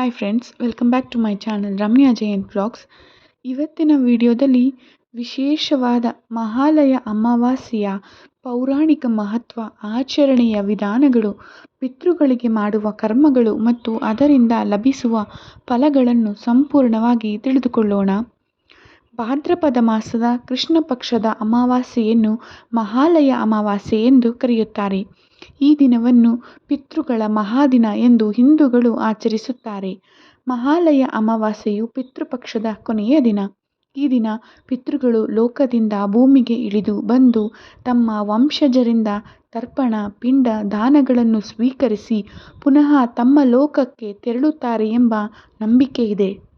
Hi friends welcome back to my channel Ramya Jayanth blogs ಇವತ್ತಿನ ವಿಡಿಯೋದಲ್ಲಿ ವಿಶೇಷವಾದ ಮಹಾಲಯ ಅಮಾವಾಸ್ಯೆಯ ಪೌರಾಣಿಕ ಮಹತ್ವ, ಆಚರಣೆಯ ವಿಧಾನಗಳು, ಪಿತೃಗಳಿಗೆ ಮಾಡುವ ಕರ್ಮಗಳು ಮತ್ತು ಅದರಿಂದ ಲಭಿಸುವ ಫಲಗಳನ್ನು ಸಂಪೂರ್ಣವಾಗಿ ತಿಳಿದುಕೊಳ್ಳೋಣ. ಭಾದ್ರಪದ ಮಾಸದ ಕೃಷ್ಣ ಪಕ್ಷದ ಅಮಾವಾಸ್ಯೆಯನ್ನು ಮಹಾಲಯ ಅಮಾವಾಸ್ಯೆ ಎಂದು ಕರೆಯುತ್ತಾರೆ. ಈ ದಿನವನ್ನು ಪಿತೃಗಳ ಮಹಾದಿನ ಎಂದು ಹಿಂದೂಗಳು ಆಚರಿಸುತ್ತಾರೆ. ಮಹಾಲಯ ಅಮಾವಾಸ್ಯೆಯು ಪಿತೃಪಕ್ಷದ ಕೊನೆಯ ದಿನ. ಈ ದಿನ ಪಿತೃಗಳು ಲೋಕದಿಂದ ಭೂಮಿಗೆ ಇಳಿದು ಬಂದು ತಮ್ಮ ವಂಶಜರಿಂದ ತರ್ಪಣ, ಪಿಂಡ, ದಾನಗಳನ್ನು ಸ್ವೀಕರಿಸಿ ಪುನಃ ತಮ್ಮ ಲೋಕಕ್ಕೆ ತೆರಳುತ್ತಾರೆ ಎಂಬ ನಂಬಿಕೆಯಿದೆ.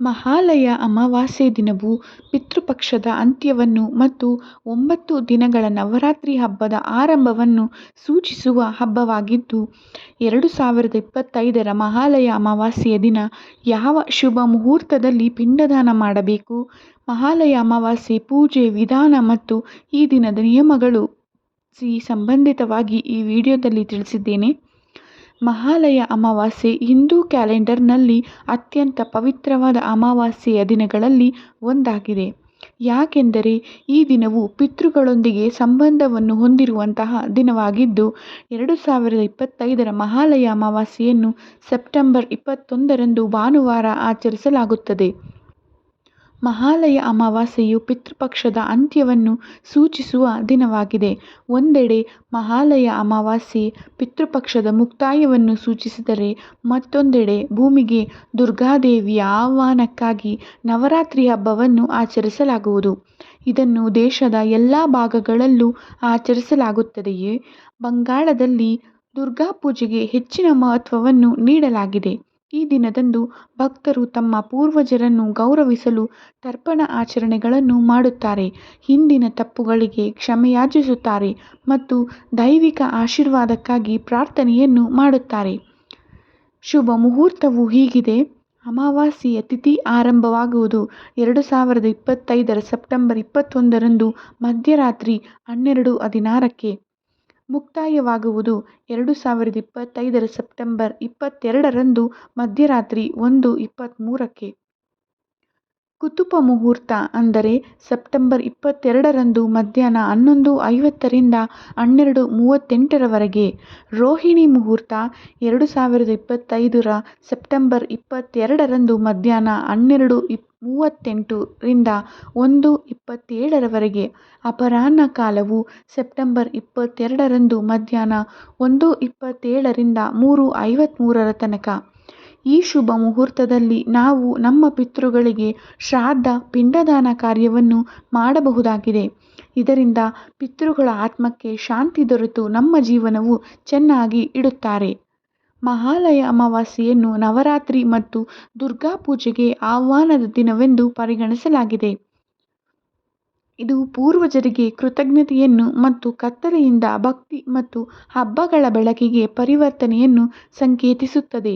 ಮಹಾಲಯ ಅಮಾವಾಸ್ಯೆ ದಿನವು ಪಿತೃಪಕ್ಷದ ಅಂತ್ಯವನ್ನು ಮತ್ತು ಒಂಬತ್ತು ದಿನಗಳ ನವರಾತ್ರಿ ಹಬ್ಬದ ಆರಂಭವನ್ನು ಸೂಚಿಸುವ ಹಬ್ಬವಾಗಿದ್ದು, ಎರಡು ಸಾವಿರದ ಇಪ್ಪತ್ತೈದರ ಮಹಾಲಯ ಅಮಾವಾಸ್ಯೆಯ ದಿನ ಯಾವ ಶುಭ ಮುಹೂರ್ತದಲ್ಲಿ ಪಿಂಡದಾನ ಮಾಡಬೇಕು? ಮಹಾಲಯ ಅಮಾವಾಸ್ಯೆ ಪೂಜೆ, ವಿಧಾನ ಮತ್ತು ಈ ದಿನದ ನಿಯಮಗಳು ಸಿ ಸಂಬಂಧಿತವಾಗಿ ಈ ವಿಡಿಯೋದಲ್ಲಿ ತಿಳಿಸಿದ್ದೇನೆ. ಮಹಾಲಯ ಅಮಾವಾಸ್ಯೆ ಹಿಂದೂ ಕ್ಯಾಲೆಂಡರ್ನಲ್ಲಿ ಅತ್ಯಂತ ಪವಿತ್ರವಾದ ಅಮಾವಾಸ್ಯೆಯ ದಿನಗಳಲ್ಲಿ ಒಂದಾಗಿದೆ. ಯಾಕೆಂದರೆ ಈ ದಿನವು ಪಿತೃಗಳೊಂದಿಗೆ ಸಂಬಂಧವನ್ನು ಹೊಂದಿರುವಂತಹ ದಿನವಾಗಿದ್ದು, ಎರಡು ಸಾವಿರದ ಇಪ್ಪತ್ತೈದರ ಮಹಾಲಯ ಅಮಾವಾಸ್ಯೆಯನ್ನು ಸೆಪ್ಟೆಂಬರ್ ಇಪ್ಪತ್ತೊಂದರಂದು ಭಾನುವಾರ ಆಚರಿಸಲಾಗುತ್ತದೆ. ಮಹಾಲಯ ಅಮಾವಾಸ್ಯೆಯು ಪಿತೃಪಕ್ಷದ ಅಂತ್ಯವನ್ನು ಸೂಚಿಸುವ ದಿನವಾಗಿದೆ. ಒಂದೆಡೆ ಮಹಾಲಯ ಅಮಾವಾಸ್ಯೆ ಪಿತೃಪಕ್ಷದ ಮುಕ್ತಾಯವನ್ನು ಸೂಚಿಸಿದರೆ ಮತ್ತೊಂದೆಡೆ ಭೂಮಿಗೆ ದುರ್ಗಾದೇವಿಯ ಆಹ್ವಾನಕ್ಕಾಗಿ ನವರಾತ್ರಿ ಹಬ್ಬವನ್ನು ಆಚರಿಸಲಾಗುವುದು. ಇದನ್ನು ದೇಶದ ಎಲ್ಲ ಭಾಗಗಳಲ್ಲೂ ಆಚರಿಸಲಾಗುತ್ತದೆಯೇ? ಬಂಗಾಳದಲ್ಲಿ ದುರ್ಗಾ ಪೂಜೆಗೆ ಹೆಚ್ಚಿನ ಮಹತ್ವವನ್ನು ನೀಡಲಾಗಿದೆ. ಈ ದಿನದಂದು ಭಕ್ತರು ತಮ್ಮ ಪೂರ್ವಜರನ್ನು ಗೌರವಿಸಲು ತರ್ಪಣ ಆಚರಣೆಗಳನ್ನು ಮಾಡುತ್ತಾರೆ. ಹಿಂದಿನ ತಪ್ಪುಗಳಿಗೆ ಕ್ಷಮೆಯಾಚಿಸುತ್ತಾರೆ ಮತ್ತು ದೈವಿಕ ಆಶೀರ್ವಾದಕ್ಕಾಗಿ ಪ್ರಾರ್ಥನೆಯನ್ನು ಮಾಡುತ್ತಾರೆ. ಶುಭ ಮುಹೂರ್ತವು ಹೀಗಿದೆ. ಅಮಾವಾಸ್ಯೆಯ ತಿಥಿ ಆರಂಭವಾಗುವುದು. ಎರಡು ಸಾವಿರದ ಇಪ್ಪತ್ತೈದರ ಸೆಪ್ಟೆಂಬರ್ ಇಪ್ಪತ್ತೊಂದರಂದು ಮಧ್ಯರಾತ್ರಿ ಹನ್ನೆರಡು ಹದಿನಾರಕ್ಕೆ ಮುಕ್ತಾಯವಾಗುವುದು. ಎರಡು ಸಾವಿರದ ಇಪ್ಪತ್ತೈದರ ಸೆಪ್ಟೆಂಬರ್ ಇಪ್ಪತ್ತೆರಡರಂದು ಮಧ್ಯರಾತ್ರಿ ಒಂದು ಇಪ್ಪತ್ತ್ಮೂರಕ್ಕೆ ಕುತುಪ ಮುಹೂರ್ತ ಅಂದರೆ ಸೆಪ್ಟೆಂಬರ್ ಇಪ್ಪತ್ತೆರಡರಂದು ಮಧ್ಯಾಹ್ನ ಹನ್ನೊಂದು ಐವತ್ತರಿಂದ ಹನ್ನೆರಡು ಮೂವತ್ತೆಂಟರವರೆಗೆ. ರೋಹಿಣಿ ಮುಹೂರ್ತ ಎರಡು ಸಾವಿರದ ಇಪ್ಪತ್ತೈದರ ಸೆಪ್ಟೆಂಬರ್ ಇಪ್ಪತ್ತೆರಡರಂದು ಮಧ್ಯಾಹ್ನ ಹನ್ನೆರಡು ಇಪ್ ಮೂವತ್ತೆಂಟರಿಂದ ಒಂದು ಇಪ್ಪತ್ತೇಳರವರೆಗೆ. ಅಪರಾಹ್ನ ಕಾಲವು ಸೆಪ್ಟೆಂಬರ್ ಇಪ್ಪತ್ತೆರಡರಂದು ಮಧ್ಯಾಹ್ನ ಒಂದು ಇಪ್ಪತ್ತೇಳರಿಂದ ಮೂರು ಐವತ್ತ್ಮೂರರ ತನಕ. ಈ ಶುಭ ಮುಹೂರ್ತದಲ್ಲಿ ನಾವು ನಮ್ಮ ಪಿತೃಗಳಿಗೆ ಶ್ರಾದ್ದ, ಪಿಂಡದಾನ ಕಾರ್ಯವನ್ನು ಮಾಡಬಹುದಾಗಿದೆ. ಇದರಿಂದ ಪಿತೃಗಳ ಆತ್ಮಕ್ಕೆ ಶಾಂತಿ ದೊರೆತು ನಮ್ಮ ಜೀವನವು ಚೆನ್ನಾಗಿ ಇಡುತ್ತಾರೆ. ಮಹಾಲಯ ಅಮಾವಾಸ್ಯೆಯನ್ನು ನವರಾತ್ರಿ ಮತ್ತು ದುರ್ಗಾ ಪೂಜೆಗೆ ಆಹ್ವಾನದ ದಿನವೆಂದು ಪರಿಗಣಿಸಲಾಗಿದೆ. ಇದು ಪೂರ್ವಜರಿಗೆ ಕೃತಜ್ಞತೆಯನ್ನು ಮತ್ತು ಕತ್ತಲೆಯಿಂದ ಭಕ್ತಿ ಮತ್ತು ಹಬ್ಬಗಳ ಬೆಳಕಿಗೆ ಪರಿವರ್ತನೆಯನ್ನು ಸಂಕೇತಿಸುತ್ತದೆ.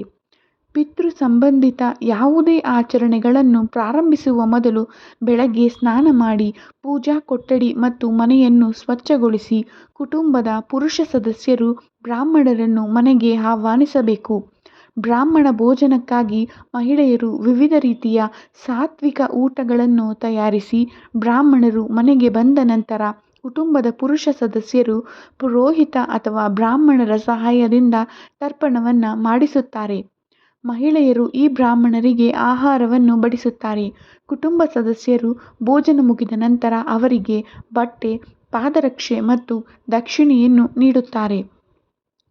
ಪಿತೃ ಸಂಬಂಧಿತ ಯಾವುದೇ ಆಚರಣೆಗಳನ್ನು ಪ್ರಾರಂಭಿಸುವ ಮೊದಲು ಬೆಳಗ್ಗೆ ಸ್ನಾನ ಮಾಡಿ, ಪೂಜಾ ಕೊಠಡಿ ಮತ್ತು ಮನೆಯನ್ನು ಸ್ವಚ್ಛಗೊಳಿಸಿ ಕುಟುಂಬದ ಪುರುಷ ಸದಸ್ಯರು ಬ್ರಾಹ್ಮಣರನ್ನು ಮನೆಗೆ ಆಹ್ವಾನಿಸಬೇಕು. ಬ್ರಾಹ್ಮಣ ಭೋಜನಕ್ಕಾಗಿ ಮಹಿಳೆಯರು ವಿವಿಧ ರೀತಿಯ ಸಾತ್ವಿಕ ಊಟಗಳನ್ನು ತಯಾರಿಸಿ ಬ್ರಾಹ್ಮಣರು ಮನೆಗೆ ಬಂದ ನಂತರ ಕುಟುಂಬದ ಪುರುಷ ಸದಸ್ಯರು ಪುರೋಹಿತ ಅಥವಾ ಬ್ರಾಹ್ಮಣರ ಸಹಾಯದಿಂದ ತರ್ಪಣವನ್ನು ಮಾಡಿಸುತ್ತಾರೆ. ಮಹಿಳೆಯರು ಈ ಬ್ರಾಹ್ಮಣರಿಗೆ ಆಹಾರವನ್ನು ಬಡಿಸುತ್ತಾರೆ. ಕುಟುಂಬ ಸದಸ್ಯರು ಭೋಜನ ಮುಗಿದ ನಂತರ ಅವರಿಗೆ ಬಟ್ಟೆ, ಪಾದರಕ್ಷೆ ಮತ್ತು ದಕ್ಷಿಣೆಯನ್ನು ನೀಡುತ್ತಾರೆ.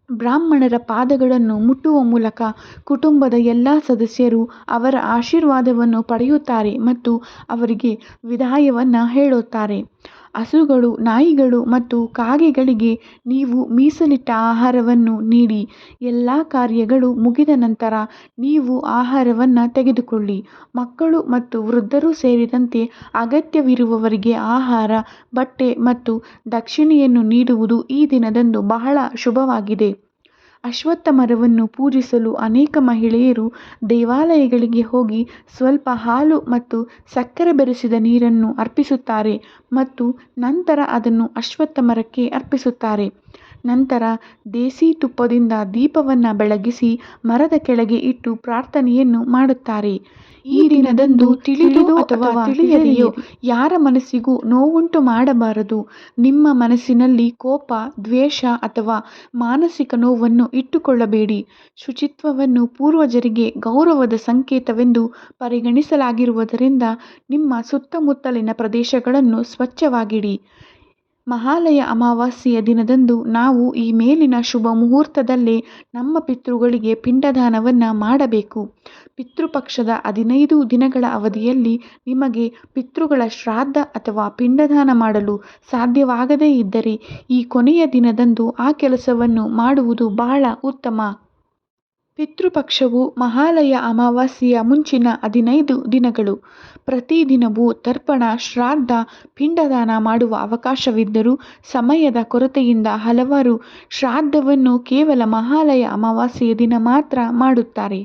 ಬ್ರಾಹ್ಮಣರ ಪಾದಗಳನ್ನು ಮುಟ್ಟುವ ಮೂಲಕ ಕುಟುಂಬದ ಎಲ್ಲ ಸದಸ್ಯರು ಅವರ ಆಶೀರ್ವಾದವನ್ನು ಪಡೆಯುತ್ತಾರೆ ಮತ್ತು ಅವರಿಗೆ ವಿದಾಯವನ್ನು ಹೇಳುತ್ತಾರೆ. ಹಸುಗಳು, ನಾಯಿಗಳು ಮತ್ತು ಕಾಗೆಗಳಿಗೆ ನೀವು ಮೀಸಲಿಟ್ಟ ಆಹಾರವನ್ನು ನೀಡಿ. ಎಲ್ಲ ಕಾರ್ಯಗಳು ಮುಗಿದ ನಂತರ ನೀವು ಆಹಾರವನ್ನು ತೆಗೆದುಕೊಳ್ಳಿ. ಮಕ್ಕಳು ಮತ್ತು ವೃದ್ಧರು ಸೇರಿದಂತೆ ಅಗತ್ಯವಿರುವವರಿಗೆ ಆಹಾರ, ಬಟ್ಟೆ ಮತ್ತು ದಕ್ಷಿಣೆಯನ್ನು ನೀಡುವುದು ಈ ದಿನದಂದು ಬಹಳ ಶುಭವಾಗಿದೆ. ಅಶ್ವತ್ಥ ಮರವನ್ನು ಪೂಜಿಸಲು ಅನೇಕ ಮಹಿಳೆಯರು ದೇವಾಲಯಗಳಿಗೆ ಹೋಗಿ ಸ್ವಲ್ಪ ಹಾಲು ಮತ್ತು ಸಕ್ಕರೆ ಬೆರೆಸಿದ ನೀರನ್ನು ಅರ್ಪಿಸುತ್ತಾರೆ ಮತ್ತು ನಂತರ ಅದನ್ನು ಅಶ್ವತ್ಥ ಮರಕ್ಕೆ ಅರ್ಪಿಸುತ್ತಾರೆ. ನಂತರ ದೇಸಿ ತುಪ್ಪದಿಂದ ದೀಪವನ್ನು ಬೆಳಗಿಸಿ ಮರದ ಕೆಳಗೆ ಇಟ್ಟು ಪ್ರಾರ್ಥನೆಯನ್ನು ಮಾಡುತ್ತಾರೆ. ಈ ದಿನದಂದು ತಿಳಿದು ಅಥವಾ ತಿಳಿಯದೆಯೋ ಯಾರ ಮನಸ್ಸಿಗೂ ನೋವುಂಟು ಮಾಡಬಾರದು. ನಿಮ್ಮ ಮನಸ್ಸಿನಲ್ಲಿ ಕೋಪ ದ್ವೇಷ ಅಥವಾ ಮಾನಸಿಕ ನೋವನ್ನು ಇಟ್ಟುಕೊಳ್ಳಬೇಡಿ. ಶುಚಿತ್ವವನ್ನು ಪೂರ್ವಜರಿಗೆ ಗೌರವದ ಸಂಕೇತವೆಂದು ಪರಿಗಣಿಸಲಾಗಿರುವುದರಿಂದ ನಿಮ್ಮ ಸುತ್ತಮುತ್ತಲಿನ ಪ್ರದೇಶಗಳನ್ನು ಸ್ವಚ್ಛವಾಗಿಡಿ. ಮಹಾಲಯ ಅಮಾವಾಸ್ಯೆಯ ದಿನದಂದು ನಾವು ಈ ಮೇಲಿನ ಶುಭ ಮುಹೂರ್ತದಲ್ಲೇ ನಮ್ಮ ಪಿತೃಗಳಿಗೆ ಪಿಂಡದಾನವನ್ನು ಮಾಡಬೇಕು. ಪಿತೃಪಕ್ಷದ ಹದಿನೈದು ದಿನಗಳ ಅವಧಿಯಲ್ಲಿ ನಿಮಗೆ ಪಿತೃಗಳ ಶ್ರಾದ್ದ ಅಥವಾ ಪಿಂಡದಾನ ಮಾಡಲು ಸಾಧ್ಯವಾಗದೇ ಇದ್ದರೆ ಈ ಕೊನೆಯ ದಿನದಂದು ಆ ಕೆಲಸವನ್ನು ಮಾಡುವುದು ಬಹಳ ಉತ್ತಮ. ಪಿತೃಪಕ್ಷವು ಮಹಾಲಯ ಅಮಾವಾಸ್ಯೆಯ ಮುಂಚಿನ ಹದಿನೈದು ದಿನಗಳು. ಪ್ರತಿದಿನವೂ ತರ್ಪಣ, ಶ್ರಾದ್ದ, ಪಿಂಡದಾನ ಮಾಡುವ ಅವಕಾಶವಿದ್ದರೂ ಸಮಯದ ಕೊರತೆಯಿಂದ ಹಲವರು ಶ್ರಾದ್ದವನ್ನು ಕೇವಲ ಮಹಾಲಯ ಅಮಾವಾಸ್ಯೆಯ ದಿನ ಮಾತ್ರ ಮಾಡುತ್ತಾರೆ.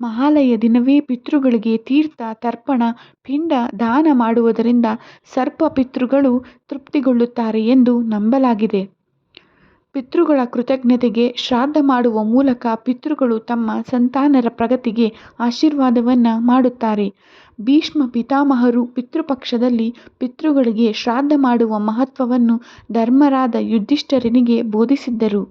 ಮಹಾಲಯ ದಿನವೇ ಪಿತೃಗಳಿಗೆ ತೀರ್ಥ, ತರ್ಪಣ, ಪಿಂಡ ದಾನ ಮಾಡುವುದರಿಂದ ಸರ್ಪ ಪಿತೃಗಳು ತೃಪ್ತಿಗೊಳ್ಳುತ್ತಾರೆ ಎಂದು ನಂಬಲಾಗಿದೆ. ಪಿತೃಗಳ ಕೃತಜ್ಞತೆಗೆ ಶ್ರಾದ್ದ ಮಾಡುವ ಮೂಲಕ ಪಿತೃಗಳು ತಮ್ಮ ಸಂತಾನರ ಪ್ರಗತಿಗೆ ಆಶೀರ್ವಾದವನ್ನು ಮಾಡುತ್ತಾರೆ. ಭೀಷ್ಮ ಪಿತಾಮಹರು ಪಿತೃಪಕ್ಷದಲ್ಲಿ ಪಿತೃಗಳಿಗೆ ಶ್ರಾದ್ಧ ಮಾಡುವ ಮಹತ್ವವನ್ನು ಧರ್ಮರಾದ ಯುಧಿಷ್ಠಿರನಿಗೆ ಬೋಧಿಸಿದ್ದರು.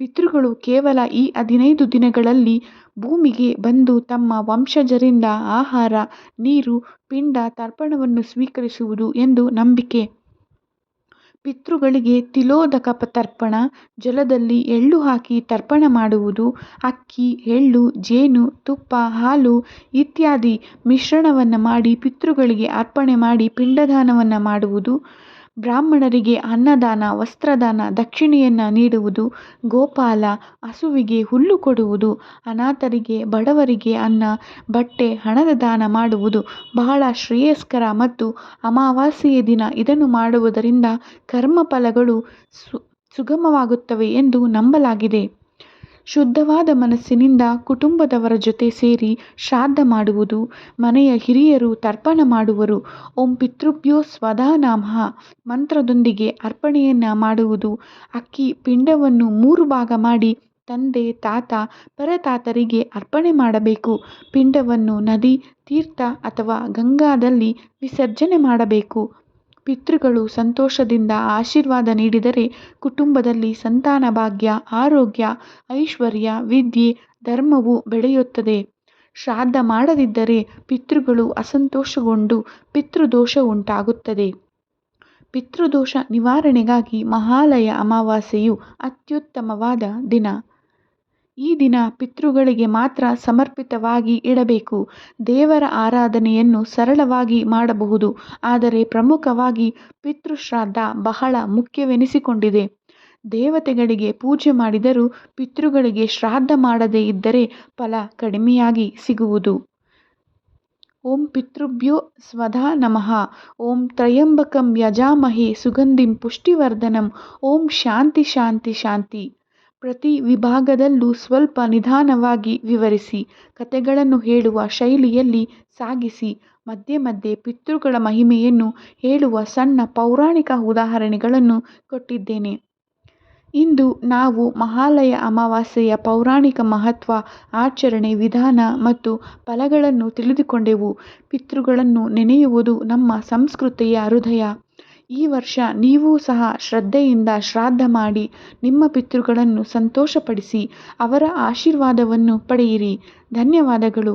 ಪಿತೃಗಳು ಕೇವಲ ಈ ಹದಿನೈದು ದಿನಗಳಲ್ಲಿ ಭೂಮಿಗೆ ಬಂದು ತಮ್ಮ ವಂಶಜರಿಂದ ಆಹಾರ, ನೀರು, ಪಿಂಡ, ತರ್ಪಣವನ್ನು ಸ್ವೀಕರಿಸುವುದು ಎಂದು ನಂಬಿಕೆ. ಪಿತೃಗಳಿಗೆ ತಿಲೋದಕ ತರ್ಪಣ, ಜಲದಲ್ಲಿ ಎಳ್ಳು ಹಾಕಿ ತರ್ಪಣ ಮಾಡುವುದು, ಅಕ್ಕಿ, ಎಳ್ಳು, ಜೇನು, ತುಪ್ಪ, ಹಾಲು ಇತ್ಯಾದಿ ಮಿಶ್ರಣವನ್ನು ಮಾಡಿ ಪಿತೃಗಳಿಗೆ ಅರ್ಪಣೆ ಮಾಡಿ ಪಿಂಡದಾನವನ್ನು ಮಾಡುವುದು. ಬ್ರಾಹ್ಮಣರಿಗೆ ಅನ್ನದಾನ, ವಸ್ತ್ರದಾನ, ದಕ್ಷಿಣೆಯನ್ನು ನೀಡುವುದು, ಗೋಪಾಲ, ಹಸುವಿಗೆ ಹುಲ್ಲು ಕೊಡುವುದು, ಅನಾಥರಿಗೆ, ಬಡವರಿಗೆ ಅನ್ನ, ಬಟ್ಟೆ, ಹಣದ ದಾನ ಮಾಡುವುದು ಬಹಳ ಶ್ರೇಯಸ್ಕರ ಮತ್ತು ಅಮಾವಾಸ್ಯೆಯ ದಿನ. ಇದನ್ನು ಮಾಡುವುದರಿಂದ ಕರ್ಮಫಲಗಳು ಸು, ಸುಗಮವಾಗುತ್ತವೆ ಎಂದು ನಂಬಲಾಗಿದೆ. ಶುದ್ಧವಾದ ಮನಸ್ಸಿನಿಂದ ಕುಟುಂಬದವರ ಜೊತೆ ಸೇರಿ ಶ್ರಾದ್ದ ಮಾಡುವುದು, ಮನೆಯ ಹಿರಿಯರು ತರ್ಪಣ ಮಾಡುವರು, ಓಂ ಪಿತೃಭ್ಯೋ ಸ್ವಧಾ ನಾಮಹ ಮಂತ್ರದೊಂದಿಗೆ ಅರ್ಪಣೆಯನ್ನು ಮಾಡುವುದು, ಅಕ್ಕಿ ಪಿಂಡವನ್ನು ಮೂರು ಭಾಗ ಮಾಡಿ ತಂದೆ, ತಾತ, ಪರತಾತರಿಗೆ ಅರ್ಪಣೆ ಮಾಡಬೇಕು, ಪಿಂಡವನ್ನು ನದಿ, ತೀರ್ಥ ಅಥವಾ ಗಂಗಾದಲ್ಲಿ ವಿಸರ್ಜನೆ ಮಾಡಬೇಕು. ಪಿತೃಗಳು ಸಂತೋಷದಿಂದ ಆಶೀರ್ವಾದ ನೀಡಿದರೆ ಕುಟುಂಬದಲ್ಲಿ ಸಂತಾನ ಭಾಗ್ಯ, ಆರೋಗ್ಯ, ಐಶ್ವರ್ಯ, ವಿದ್ಯೆ, ಧರ್ಮವು ಬೆಳೆಯುತ್ತದೆ. ಶ್ರಾದ್ದ ಮಾಡದಿದ್ದರೆ ಪಿತೃಗಳು ಅಸಂತೋಷಗೊಂಡು ಪಿತೃದೋಷ ಉಂಟಾಗುತ್ತದೆ. ಪಿತೃದೋಷ ನಿವಾರಣೆಗಾಗಿ ಮಹಾಲಯ ಅಮಾವಾಸ್ಯೆಯು ಅತ್ಯುತ್ತಮವಾದ ದಿನ. ಈ ದಿನ ಪಿತೃಗಳಿಗೆ ಮಾತ್ರ ಸಮರ್ಪಿತವಾಗಿ ಇಡಬೇಕು. ದೇವರ ಆರಾಧನೆಯನ್ನು ಸರಳವಾಗಿ ಮಾಡಬಹುದು. ಆದರೆ ಪ್ರಮುಖವಾಗಿ ಪಿತೃಶ್ರಾದ್ದ ಬಹಳ ಮುಖ್ಯವೆನಿಸಿಕೊಂಡಿದೆ. ದೇವತೆಗಳಿಗೆ ಪೂಜೆ ಮಾಡಿದರೂ ಪಿತೃಗಳಿಗೆ ಶ್ರಾದ್ದ ಮಾಡದೇ ಇದ್ದರೆ ಫಲ ಕಡಿಮೆಯಾಗಿ ಸಿಗುವುದು. ಓಂ ಪಿತೃಭ್ಯೋ ಸ್ವಧಾ ನಮಃ. ಓಂ ತ್ರಯಂಬಕಂ ಯಜಾಮಹೇ ಸುಗಂಧಿಂ ಪುಷ್ಟಿವರ್ಧನಂ. ಓಂ ಶಾಂತಿ ಶಾಂತಿ ಶಾಂತಿ. ಪ್ರತಿ ವಿಭಾಗದಲ್ಲೂ ಸ್ವಲ್ಪ ನಿಧಾನವಾಗಿ ವಿವರಿಸಿ ಕಥೆಗಳನ್ನು ಹೇಳುವ ಶೈಲಿಯಲ್ಲಿ ಸಾಗಿಸಿ, ಮಧ್ಯೆ ಮಧ್ಯೆ ಪಿತೃಗಳ ಮಹಿಮೆಯನ್ನು ಹೇಳುವ ಸಣ್ಣ ಪೌರಾಣಿಕ ಉದಾಹರಣೆಗಳನ್ನು ಕೊಟ್ಟಿದ್ದೇನೆ. ಇಂದು ನಾವು ಮಹಾಲಯ ಅಮಾವಾಸ್ಯೆಯ ಪೌರಾಣಿಕ ಮಹತ್ವ, ಆಚರಣೆ, ವಿಧಾನ ಮತ್ತು ಫಲಗಳನ್ನು ತಿಳಿದುಕೊಂಡೆವು. ಪಿತೃಗಳನ್ನು ನೆನೆಯುವುದು ನಮ್ಮ ಸಂಸ್ಕೃತಿಯ ಹೃದಯ. ಈ ವರ್ಷ ನೀವೂ ಸಹ ಶ್ರದ್ಧೆಯಿಂದ ಶ್ರಾದ್ದ ಮಾಡಿ ನಿಮ್ಮ ಪಿತೃಗಳನ್ನು ಸಂತೋಷಪಡಿಸಿ ಅವರ ಆಶೀರ್ವಾದವನ್ನು ಪಡೆಯಿರಿ. ಧನ್ಯವಾದಗಳು.